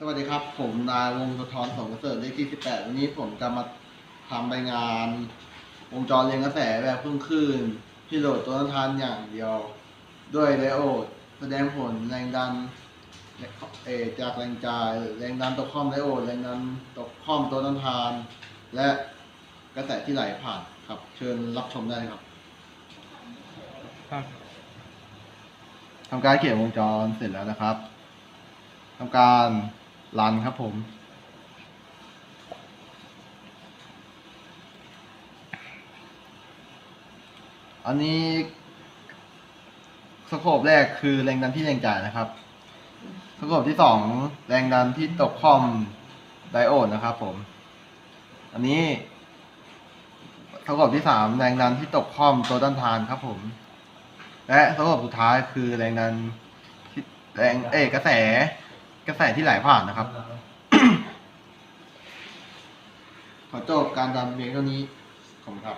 สวัสดีครับ ผมนายวงศ์สะท้อนสงกระเสริฐเลขที่ 18 วันนี้ผมจะมาทำรายงาน วงจรเรียงกระแสแบบครึ่งคลื่นที่โหลดตัวทานอย่างเดียว ด้วยไดโอด แสดงผลแรงดันเอจากแรงจ่ายแรงดันตกข้อมไดโอด แรงดันตกข้อมตัวต้นทาน และกระแสที่ไหลผ่านครับ เชิญรับชมได้เลยครับครับทำการเขียนวงจรเสร็จแล้วนะครับทำการ รันครับผม อันนี้สโคปแรกคือแรงดันที่แรงจ่ายนะครับสโคปที่สองแรงดันที่ตกคอมไดโอดนะครับผม อันนี้สโคปที่สามแรงดันที่ตกคอมตัวต้านทานครับผม และสโคปสุดท้ายคือแรงดันที่แรงเอกระแส กระแสที่ไหลผ่านนะครับ ขอจบการดำเพียงเท่านี้ขอบคุณครับ